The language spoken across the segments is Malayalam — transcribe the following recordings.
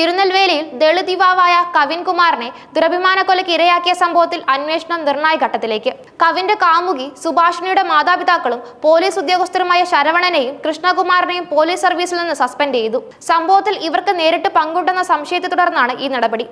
തിരുനെൽവേലിയിൽ ദളിത് യുവാവായ കവിൻകുമാറിനെ ദുരഭിമാനക്കൊലയ്ക്ക് ഇരയാക്കിയ സംഭവത്തിൽ അന്വേഷണം നിർണായ ഘട്ടത്തിലേക്ക്. കവിന്റെ കാമുകി സുഭാഷിണിയുടെ മാതാപിതാക്കളും പോലീസ് ഉദ്യോഗസ്ഥരുമായ ശരവണനെയും കൃഷ്ണകുമാറിനെയും പോലീസ് സർവീസിൽ നിന്ന് സസ്പെൻഡ് ചെയ്തു. സംഭവത്തിൽ ഇവർക്ക് നേരിട്ട് പങ്കുണ്ടെന്ന സംശയത്തെ തുടർന്നാണ് ഈ നടപടി.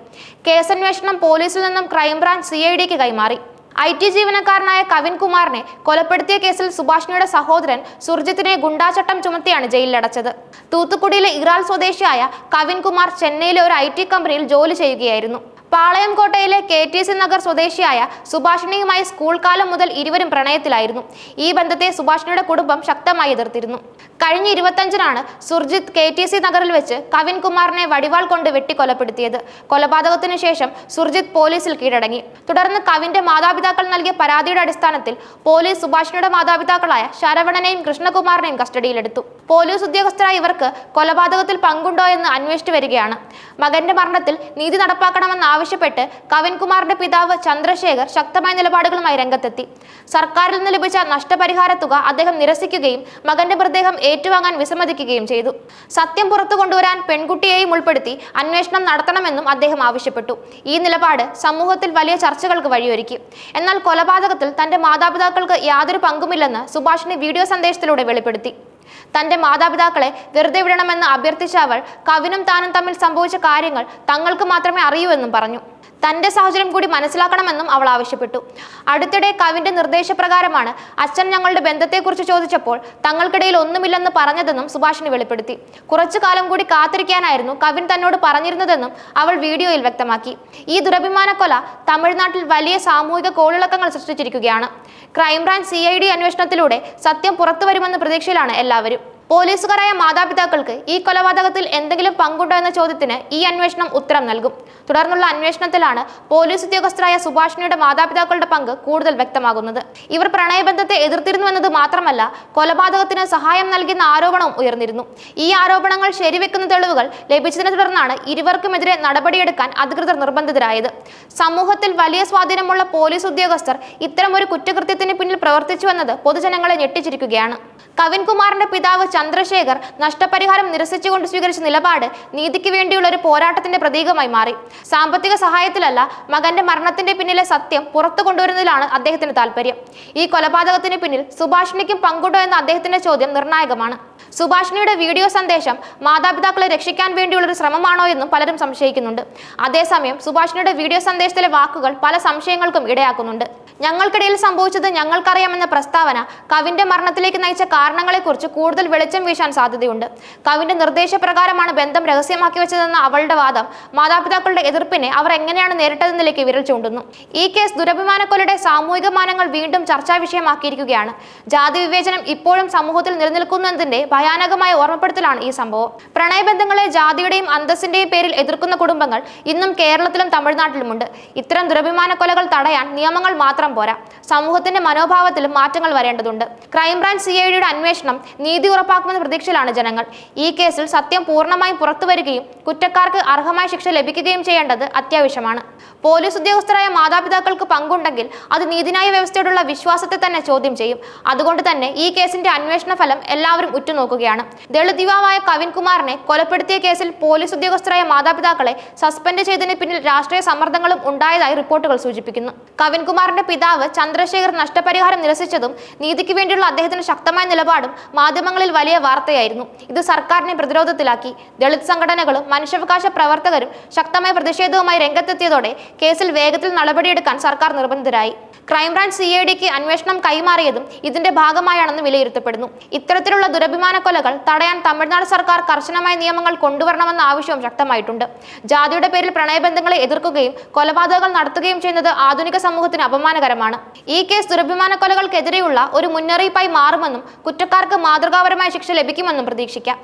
കേസന്വേഷണം പോലീസിൽ നിന്നും ക്രൈംബ്രാഞ്ച് സി ഐ ഡിക്ക് കൈമാറി. ഐ ടി ജീവനക്കാരനായ കവിൻ കുമാറിനെ കൊലപ്പെടുത്തിയ കേസിൽ സുഭാഷിണിയുടെ സഹോദരൻ സുർജിത്തിനെ ഗുണ്ടാചട്ടം ചുമത്തിയാണ് ജയിലിലടച്ചത്. തൂത്തുക്കുടിയിലെ ഇറാൽ സ്വദേശിയായ കവിൻകുമാർ ചെന്നൈയിലെ ഒരു ഐ ടി കമ്പനിയിൽ ജോലി ചെയ്യുകയായിരുന്നു. പാളയംകോട്ടയിലെ കെ ടി സി നഗർ സ്വദേശിയായ സുഭാഷിണിയുമായി സ്കൂൾ കാലം മുതൽ ഇരുവരും പ്രണയത്തിലായിരുന്നു. ഈ ബന്ധത്തെ സുഭാഷിണിയുടെ കുടുംബം ശക്തമായി എതിർത്തിരുന്നു. കഴിഞ്ഞ ഇരുപത്തഞ്ചിനാണ് സുർജിത്ത് കെ ടി സി നഗറിൽ വെച്ച് കവിൻകുമാറിനെ വടിവാൾ കൊണ്ട് വെട്ടിക്കൊലപ്പെടുത്തിയത്. കൊലപാതകത്തിനു ശേഷം സുർജിത്ത് പോലീസിൽ കീഴടങ്ങി. തുടർന്ന് കവിന്റെ മാതാപിതാക്കൾ നൽകിയ പരാതിയുടെ അടിസ്ഥാനത്തിൽ പോലീസ് സുഭാഷിണിയുടെ മാതാപിതാക്കളായ ശരവണനെയും കൃഷ്ണകുമാറിനെയും കസ്റ്റഡിയിലെടുത്തു. പോലീസ് ഉദ്യോഗസ്ഥരായ ഇവർക്ക് കൊലപാതകത്തിൽ പങ്കുണ്ടോ എന്ന് അന്വേഷിച്ചു വരികയാണ്. മകന്റെ മരണത്തിൽ നീതി നടപ്പാക്കണമെന്ന് ആവശ്യപ്പെട്ട് കവിൻകുമാറിന്റെ പിതാവ് ചന്ദ്രശേഖർ ശക്തമായ നിലപാടുകളുമായി രംഗത്തെത്തി. സർക്കാരിൽ നിന്ന് ലഭിച്ച നഷ്ടപരിഹാര തുക അദ്ദേഹം നിരസിക്കുകയും മകന്റെ മൃതദേഹം ഏറ്റുവാങ്ങാൻ വിസമ്മതിക്കുകയും ചെയ്തു. സത്യം പുറത്തു കൊണ്ടുവരാൻ പെൺകുട്ടിയെയും ഉൾപ്പെടുത്തി അന്വേഷണം നടത്തണമെന്നും അദ്ദേഹം ആവശ്യപ്പെട്ടു. ഈ നിലപാട് സമൂഹത്തിൽ വലിയ ചർച്ചകൾക്ക് വഴിയൊരുക്കി. എന്നാൽ കൊലപാതകത്തിൽ തന്റെ മാതാപിതാക്കൾക്ക് യാതൊരു പങ്കുമില്ലെന്ന് സുഭാഷിണി വീഡിയോ സന്ദേശത്തിലൂടെ വെളിപ്പെടുത്തി. തന്റെ മാതാപിതാക്കളെ വെറുതെ വിടണമെന്ന് അഭ്യർത്ഥിച്ച അവൾ കവിനും താനും തമ്മിൽ സംഭവിച്ച കാര്യങ്ങൾ തങ്ങൾക്ക് മാത്രമേ അറിയൂ എന്നും പറഞ്ഞു. തന്റെ സാഹചര്യം കൂടി മനസ്സിലാക്കണമെന്നും അവൾ ആവശ്യപ്പെട്ടു. അടുത്തിടെ കവിന്റെ നിർദ്ദേശപ്രകാരമാണ് അച്ഛൻ ഞങ്ങളുടെ ബന്ധത്തെക്കുറിച്ച് ചോദിച്ചപ്പോൾ തങ്ങൾക്കിടയിൽ ഒന്നുമില്ലെന്ന് പറഞ്ഞതെന്നും സുഭാഷിണി വെളിപ്പെടുത്തി. കുറച്ചു കാലം കൂടി കാത്തിരിക്കാനായിരുന്നു കവിൻ തന്നോട് പറഞ്ഞിരുന്നതെന്നും അവൾ വീഡിയോയിൽ വ്യക്തമാക്കി. ഈ ദുരഭിമാന കൊല തമിഴ്നാട്ടിൽ വലിയ സാമൂഹിക കോളിളക്കങ്ങൾ സൃഷ്ടിച്ചിരിക്കുകയാണ്. Crime branch C I D അന്വേഷണത്തിലൂടെ സത്യം പുറത്തുവരുമെന്ന പ്രതീക്ഷയിലാണ് എല്ലാവരും. പോലീസുകാരായ മാതാപിതാക്കൾക്ക് ഈ കൊലപാതകത്തിൽ എന്തെങ്കിലും പങ്കുണ്ടോ എന്ന ചോദ്യത്തിന് ഈ അന്വേഷണം ഉത്തരം നൽകും. തുടർന്നുള്ള അന്വേഷണത്തിലാണ് പോലീസ് ഉദ്യോഗസ്ഥരായ സുഭാഷിണിയുടെ മാതാപിതാക്കളുടെ പങ്ക് കൂടുതൽ വ്യക്തമാകുന്നത്. ഇവർ പ്രണയബന്ധത്തെ എതിർത്തിരുന്നു എന്നത് മാത്രമല്ല കൊലപാതകത്തിന് സഹായം നൽകുന്ന ആരോപണവും ഉയർന്നിരുന്നു. ഈ ആരോപണങ്ങൾ ശരിവെക്കുന്ന തെളിവുകൾ ലഭിച്ചതിനെ തുടർന്നാണ് ഇരുവർക്കുമെതിരെ നടപടിയെടുക്കാൻ അധികൃതർ നിർബന്ധിതരായത്. സമൂഹത്തിൽ വലിയ സ്വാധീനമുള്ള പോലീസ് ഉദ്യോഗസ്ഥർ ഇത്തരമൊരു കുറ്റകൃത്യത്തിന് പിന്നിൽ പ്രവർത്തിച്ചുവെന്നത് പൊതുജനങ്ങളെ ഞെട്ടിച്ചിരിക്കുകയാണ്. കവിൻകുമാറിന്റെ പിതാവ് ചന്ദ്രശേഖർ നഷ്ടപരിഹാരം നിരസിച്ചുകൊണ്ട് സ്വീകരിച്ച നിലപാട് നീതിക്ക് വേണ്ടിയുള്ള ഒരു പോരാട്ടത്തിന്റെ പ്രതീകമായി മാറി. സാമ്പത്തിക സഹായത്തിലല്ല മകന്റെ മരണത്തിന്റെ പിന്നിലെ സത്യം പുറത്തു കൊണ്ടുവരുന്നതിലാണ് അദ്ദേഹത്തിന് താല്പര്യം ഈ കൊലപാതകത്തിന് പിന്നിൽ സുഭാഷിണിക്കും പങ്കുണ്ടോ എന്ന അദ്ദേഹത്തിന്റെ ചോദ്യം നിർണായകമാണ്. സുഭാഷിണിയുടെ വീഡിയോ സന്ദേശം മാതാപിതാക്കളെ രക്ഷിക്കാൻ വേണ്ടിയുള്ള ഒരു ശ്രമമാണോ എന്നും പലരും സംശയിക്കുന്നുണ്ട്. അതേസമയം സുഭാഷിണിയുടെ വീഡിയോ സന്ദേശത്തിലെ വാക്കുകൾ പല സംശയങ്ങൾക്കും ഇടയാക്കുന്നുണ്ട്. ഞങ്ങൾക്കിടയിൽ സംഭവിച്ചത് ഞങ്ങൾക്കറിയാമെന്ന പ്രസ്താവന കവിന്റെ മരണത്തിലേക്ക് നയിച്ച കാരണങ്ങളെക്കുറിച്ച് കൂടുതൽ വെളിച്ചം വീശാൻ സാധ്യതയുണ്ട്. കവിന്റെ നിർദ്ദേശപ്രകാരമാണ് ബന്ധം രഹസ്യമാക്കി വെച്ചതെന്ന അവളുടെ വാദം മാതാപിതാക്കളുടെ എതിർപ്പിനെ അവർ എങ്ങനെയാണ് നേരിട്ടതെന്നിലേക്ക് വിരൽ ചൂണ്ടുന്നു. ഈ കേസ് ദുരഭിമാനക്കൊലയുടെ സാമൂഹിക മാനങ്ങൾ വീണ്ടും ചർച്ചാ വിഷയമാക്കിയിരിക്കുകയാണ്. ജാതി വിവേചനം ഇപ്പോഴും സമൂഹത്തിൽ നിലനിൽക്കുന്നതിന്റെ ഭയാനകമായ ഓർമ്മപ്പെടുത്തലാണ് ഈ സംഭവം. പ്രണയബന്ധങ്ങളെ ജാതിയുടെയും അന്തസ്സിന്റെയും പേരിൽ എതിർക്കുന്ന കുടുംബങ്ങൾ ഇന്നും കേരളത്തിലും തമിഴ്നാട്ടിലുമുണ്ട്. ഇത്തരം ദുരഭിമാന കൊലകൾ തടയാൻ നിയമങ്ങൾ മാത്രം പോരാ. സമൂഹത്തിന്റെ മനോഭാവത്തിലും മാറ്റങ്ങൾ വരേണ്ടതുണ്ട്. ക്രൈംബ്രാഞ്ച് സി ഐ ഡിയുടെ അന്വേഷണം നീതി ഉറപ്പാക്കുമെന്ന പ്രതീക്ഷയിലാണ് ജനങ്ങൾ. ഈ കേസിൽ സത്യം പൂർണമായും പുറത്തുവരികയും കുറ്റക്കാർക്ക് അർഹമായ ശിക്ഷ ലഭിക്കുകയും ചെയ്യേണ്ടത് അത്യാവശ്യമാണ്. പോലീസ് ഉദ്യോഗസ്ഥരായ മാതാപിതാക്കൾക്ക് പങ്കുണ്ടെങ്കിൽ അത് നീതിന്യായ വ്യവസ്ഥയോടുള്ള വിശ്വാസത്തെ തന്നെ ചോദ്യം ചെയ്യും. അതുകൊണ്ട് തന്നെ ഈ കേസിന്റെ അന്വേഷണ ഫലം എല്ലാവരും ഉറ്റുനോക്കുകയാണ് ദളിത് യുവാവായ കവിൻകുമാറിനെ കൊലപ്പെടുത്തിയ കേസിൽ പോലീസ് ഉദ്യോഗസ്ഥരായ മാതാപിതാക്കളെ സസ്പെൻഡ് ചെയ്തതിന് പിന്നിൽ രാഷ്ട്രീയ സമ്മർദ്ദങ്ങളും ഉണ്ടായതായി റിപ്പോർട്ടുകൾ സൂചിപ്പിക്കുന്നു. കവിൻകുമാറിന്റെ പിതാവ് ചന്ദ്രശേഖർ നഷ്ടപരിഹാരം നിരസിച്ചതും നീതിക്ക് വേണ്ടിയുള്ള അദ്ദേഹത്തിന്റെ ശക്തമായ നിലപാടും മാധ്യമങ്ങളിൽ വലിയ വാർത്തയായിരുന്നു. ഇത് സർക്കാരിനെ പ്രതിരോധത്തിലാക്കി. ദളിത് സംഘടനകളും മനുഷ്യാവകാശ പ്രവർത്തകരും ശക്തമായ പ്രതിഷേധവുമായി രംഗത്തെത്തിയതോടെ കേസിൽ വേഗത്തിൽ നടപടിയെടുക്കാൻ സർക്കാർ നിർബന്ധിതരായി. ക്രൈംബ്രാഞ്ച് സി ഐ ഡിക്ക് അന്വേഷണം കൈമാറിയതും ഇതിന്റെ ഭാഗമായാണെന്ന് വിലയിരുത്തപ്പെടുന്നു. ഇത്തരത്തിലുള്ള ദുരഭിമാന കൊലകൾ തടയാൻ തമിഴ്നാട് സർക്കാർ കർശനമായ നിയമങ്ങൾ കൊണ്ടുവരണമെന്ന ആവശ്യവും ശക്തമായിട്ടുണ്ട്. ജാതിയുടെ പേരിൽ പ്രണയബന്ധങ്ങളെ എതിർക്കുകയും കൊലപാതകങ്ങൾ നടത്തുകയും ചെയ്യുന്നത് ആധുനിക സമൂഹത്തിന് അപമാനകരമാണ്. ഈ കേസ് ദുരഭിമാന കൊലകൾക്കെതിരെയുള്ള ഒരു മുന്നറിയിപ്പായി മാറുമെന്നും കുറ്റക്കാർക്ക് മാതൃകാപരമായ ശിക്ഷ ലഭിക്കുമെന്നും പ്രതീക്ഷിക്കാം.